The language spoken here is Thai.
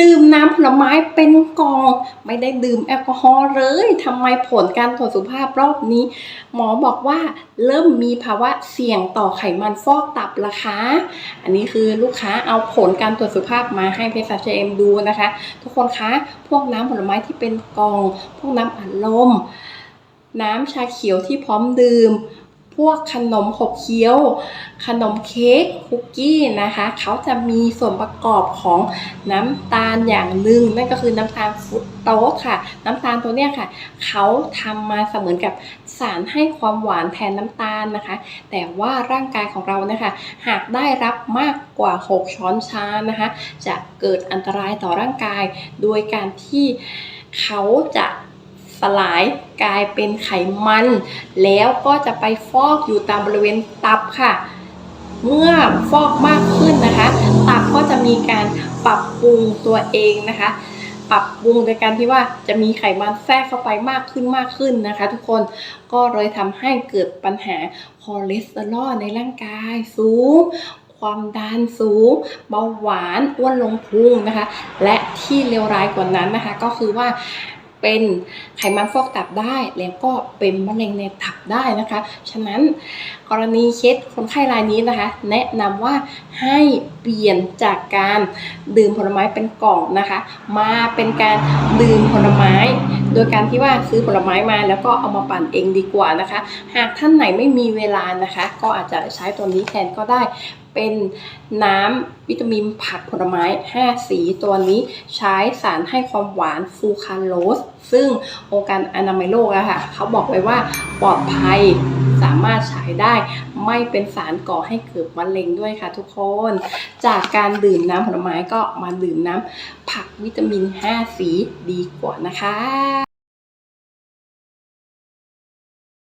ดื่มน้ำผลไม้เป็นกอง ไม่ได้ดื่มแอลกอฮอล์เลยทำไมผลการตรวจสุขภาพรอบนี้ หมอบอกว่าเริ่มมีภาวะเสี่ยงต่อไขมันฟอกตับละคะ อันนี้คือลูกค้าเอาผลการตรวจสุขภาพมาให้เภสัชเอ็มดูนะคะ ทุกคนคะพวกน้ำผลไม้ที่เป็นกอง พวกน้ำอัดลมน้ำชาเขียวที่พร้อมดื่ม พวกขนมขบเคี้ยว ขนมเค้กคุกกี้นะคะ เขาจะมีส่วนประกอบของน้ำตาลอย่างหนึ่งนั่นก็คือน้ำตาลฟุตโตสค่ะ น้ำตาลตัวเนี้ยค่ะ เขาทำมาเสมือนกับสารให้ความหวานแทนน้ำตาลนะคะ แต่ว่าร่างกายของเรานะคะ หากได้รับมากกว่า 6 ช้อนชานะคะ จะเกิดอันตรายต่อร่างกาย โดยการที่เขาจะ สลายกลายเป็นไขมัน แล้วก็จะไปฟอกอยู่ตามบริเวณตับค่ะ เมื่อฟอกมากขึ้นนะคะ ตับก็จะมีการปรับปรุงตัวเองนะคะ ปรับปรุงโดยการที่ว่าจะมีไขมันแทรกเข้าไปมากขึ้นมากขึ้นนะคะ ทุกคนก็เลยทำให้เกิดปัญหาคอเลสเตอรอลในร่างกายสูงความดันสูงเบาหวานอ้วนลงพุงนะคะ และที่เลวร้ายกว่านั้นนะคะ ก็คือว่า เป็นไขมันฟอกตับได้ แล้วก็เป็นมะเร็งในตับได้นะคะ ฉะนั้นกรณีเคสคนไข้รายนี้นะคะ แนะนำว่าให้เปลี่ยนจากการดื่มผลไม้เป็นกล่องนะคะ มาเป็นการดื่มผลไม้ โดยการที่ว่าซื้อผลไม้มาแล้วก็เอามาปั่นเองดีกว่านะคะ หากท่านไหนไม่มีเวลานะคะ ก็อาจจะใช้ตัวนี้แทนก็ได้ เป็นน้ำวิตามินผักผลไม้ 5 สีตัวนี้ใช้สารให้ความหวานฟูคาโลสซึ่งองค์การอนามัยโลกอะค่ะเขาบอกไว้ว่าปลอดภัยามารถใช้ได้ไม่เป็นสารก่อให้เกิดมะเร็งด้วยค่ะทุกคน จากการดื่มน้ำผลไม้ก็มาดื่มน้ำผักวิตามิน 5 สีดีกว่านะคะ